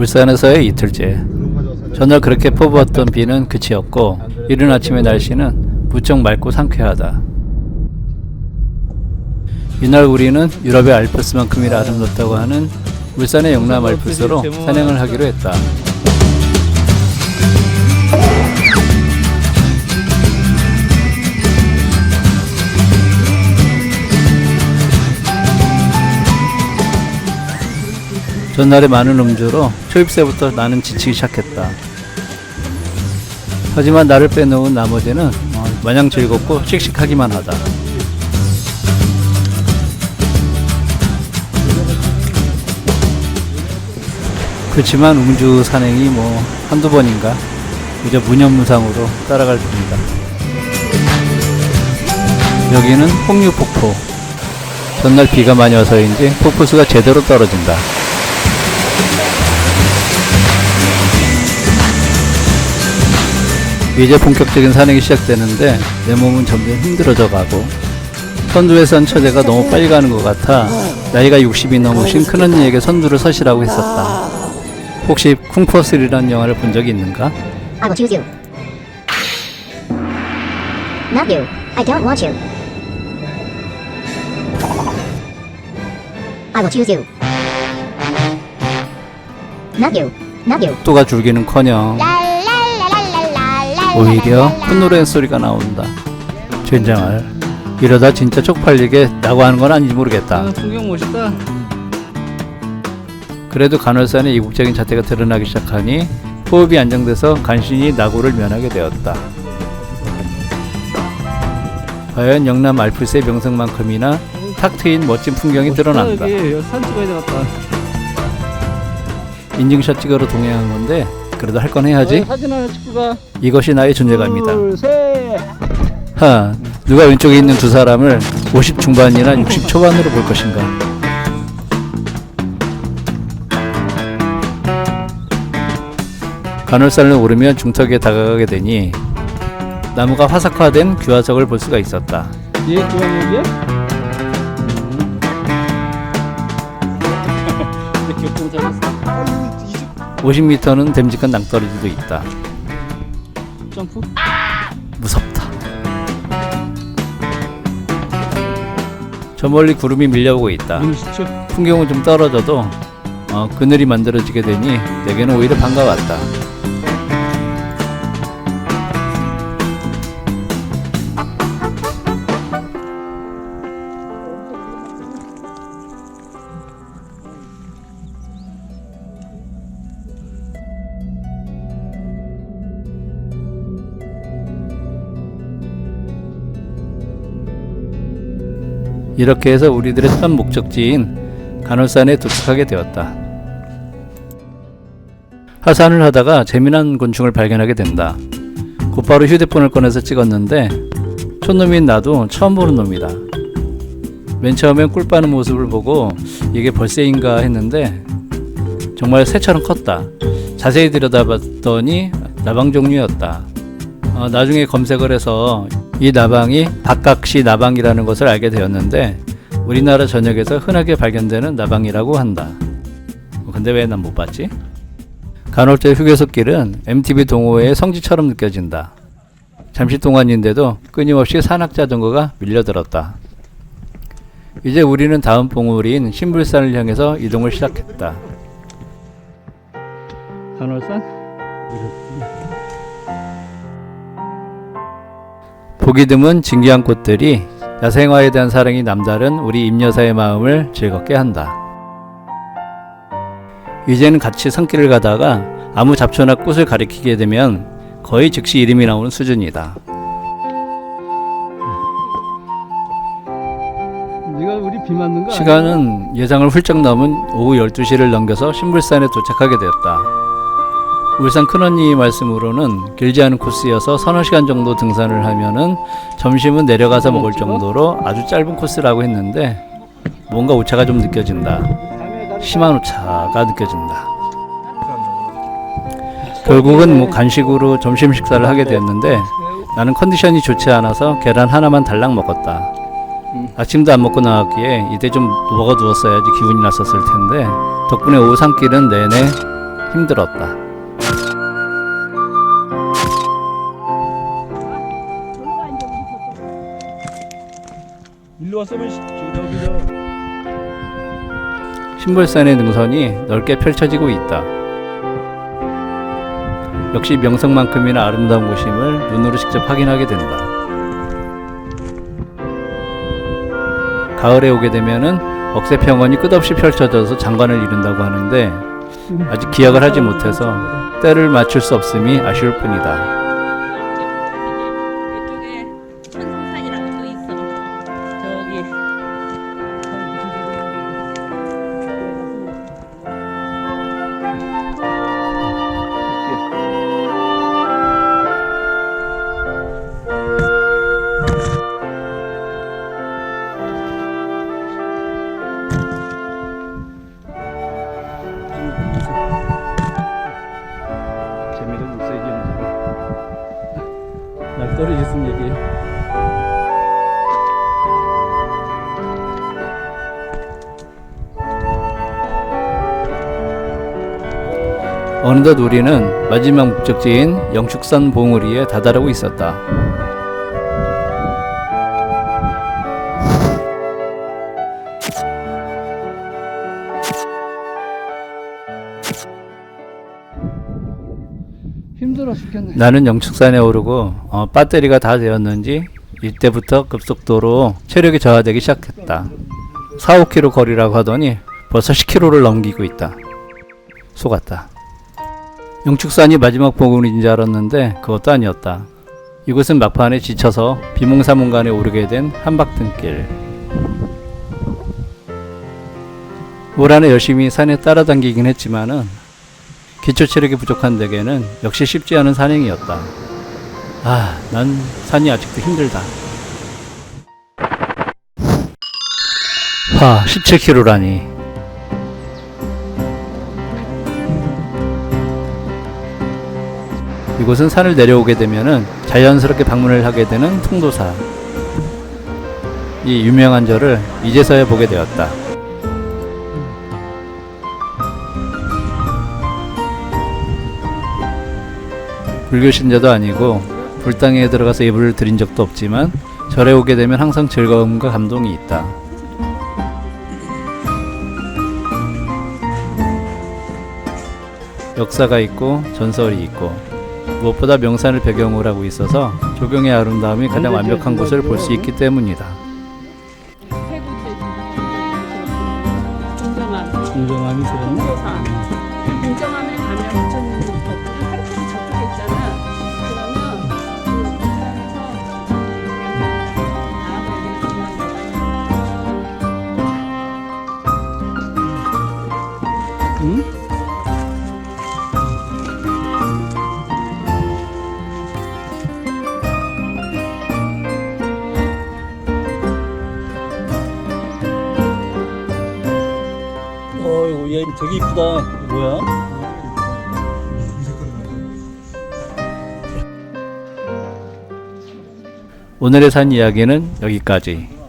울산에서의 이틀째. 전날 그렇게 퍼부었던 비는 그치었고 이른 아침의 날씨는 무척 맑고 상쾌하다. 이날 우리는 유럽의 알프스만큼이나 아름답다고 하는 울산의 영남 알프스로 산행을 하기로 했다. 전날의 많은 음주로 초입새부터 나는 지치기 시작했다. 하지만 나를 빼놓은 나머지는 어, 마냥 즐겁고 씩씩하기만 하다. 그렇지만 음주 산행이 뭐 한두 번인가 그저 무념무상으로 따라갈 뿐이다. 여기는 홍유폭포. 전날 비가 많이 와서인지 폭포수가 제대로 떨어진다. 이제 본격적인 산행이 시작되는데 내 몸은 점점 힘들어져 가고 선두에 선 처제가 너무 빨리 가는 것 같아 나이가 60이 넘으신 큰언니에게 선두를 서시라고 했었다. 혹시 쿵퍼스리라는 영화를 본 적이 있는가? I will choose you. Not you. I don't want you. I will choose you. Not you. Not you. 속도가 줄기는커녕 오히려 큰 노래 소리가 나온다. 젠장할. 이러다 진짜 쪽팔리게 나고 하는 건 아닌지 모르겠다. 풍경 멋있다. 그래도 간헐산의 이국적인 자태가 드러나기 시작하니 호흡이 안정돼서 간신히 나고를 면하게 되었다. 과연 영남 알프스의 명성만큼이나 탁 트인 멋진 풍경이 드러난다. 여기 산 찍어야 되겠다. 인증샷 찍으러 동행한 건데 그래도 할 건 해야지. 사진 하나 찍고 가. 이것이 나의 존재감이다. 둘, 셋. 하, 누가 왼쪽에 있는 두 사람을 50 중반이나 60 초반으로 볼 것인가? 간헐산을 오르면 중턱에 다가가게 되니 나무가 화석화된 규화석을 볼 수가 있었다. 얘 교환역이야? 근데 교통 잘했어. 50m는 됨직한 낭떠러지도 있다. 점프? 무섭다. 저 멀리 구름이 밀려오고 있다. 풍경은 좀 떨어져도 어, 그늘이 만들어지게 되니 내게는 오히려 반가웠다. 이렇게 해서 우리들의 첫 목적지인 간헐산에 도착하게 되었다. 하산을 하다가 재미난 곤충을 발견하게 된다. 곧바로 휴대폰을 꺼내서 찍었는데 촌놈인 나도 처음 보는 놈이다. 맨 처음엔 꿀 빠는 모습을 보고 이게 벌새인가 했는데 정말 새처럼 컸다. 자세히 들여다봤더니 나방 종류였다. 어, 나중에 검색을 해서 이 나방이 박각시 나방이라는 것을 알게 되었는데 우리나라 전역에서 흔하게 발견되는 나방이라고 한다. 어, 근데 왜 난 못 봤지? 간헐적 휴게소길은 MTB 동호회의 성지처럼 느껴진다. 잠시 동안인데도 끊임없이 산악 자전거가 밀려들었다. 이제 우리는 다음 봉우리인 신불산을 향해서 이동을 시작했다. 간헐산? 보기 드문 진귀한 꽃들이 야생화에 대한 사랑이 남다른 우리 임여사의 마음을 즐겁게 한다. 이제는 같이 산길을 가다가 아무 잡초나 꽃을 가리키게 되면 거의 즉시 이름이 나오는 수준이다. 시간은 예상을 훌쩍 넘은 오후 12시를 넘겨서 신불산에 도착하게 되었다. 울산 큰언니 말씀으로는 길지 않은 코스여서 서너 시간 정도 등산을 하면은 점심은 내려가서 먹을 정도로 아주 짧은 코스라고 했는데 뭔가 오차가 좀 느껴진다. 심한 오차가 느껴진다. 결국은 뭐 간식으로 점심 식사를 하게 되었는데 나는 컨디션이 좋지 않아서 계란 하나만 달랑 먹었다. 아침도 안 먹고 나왔기에 이때 좀 먹어 두었어야지 기분이 났었을 텐데 덕분에 오후 산길은 내내 힘들었다. 일로 왔으면 시- 저기 저 신불산의 능선이 넓게 펼쳐지고 있다. 역시 명성만큼이나 아름다운 곳임을 눈으로 직접 확인하게 된다. 가을에 오게 되면은 억새평원이 끝없이 펼쳐져서 장관을 이룬다고 하는데 아직 기약을 하지 못해서 때를 맞출 수 없음이 아쉬울 뿐이다. 날 떨어졌으면 얘기해. 어느덧 우리는 마지막 목적지인 영축산 봉우리에 다다르고 있었다. 힘들어 죽겠네. 나는 영축산에 오르고 어, 배터리가 다 되었는지 이때부터 급속도로 체력이 저하되기 시작했다. 4, 5km 거리라고 하더니 벌써 10km를 넘기고 있다. 속았다. 영축산이 마지막 봉우리인 줄 알았는데 그것도 아니었다. 이곳은 막판에 지쳐서 비몽사몽간에 오르게 된 한박등길. 올 한해 열심히 산에 따라다니긴 했지만은 기초 체력이 부족한 내게는 역시 쉽지 않은 산행이었다. 아, 난 산이 아직도 힘들다. 와, 17km라니. 이곳은 산을 내려오게 되면은 자연스럽게 방문을 하게 되는 통도사. 이 유명한 절을 이제서야 보게 되었다. 불교 신자도 아니고 불당에 들어가서 예불을 드린 적도 없지만 절에 오게 되면 항상 즐거움과 감동이 있다. 역사가 있고 전설이 있고 무엇보다 명산을 배경으로 하고 있어서 조경의 아름다움이 가장 완벽한 곳을 볼 수 있기 때문이다. 공정함 공정함이. 공조사 공정함에 가면 되게 이쁘다 뭐야? 오늘의 산 이야기는 여기까지.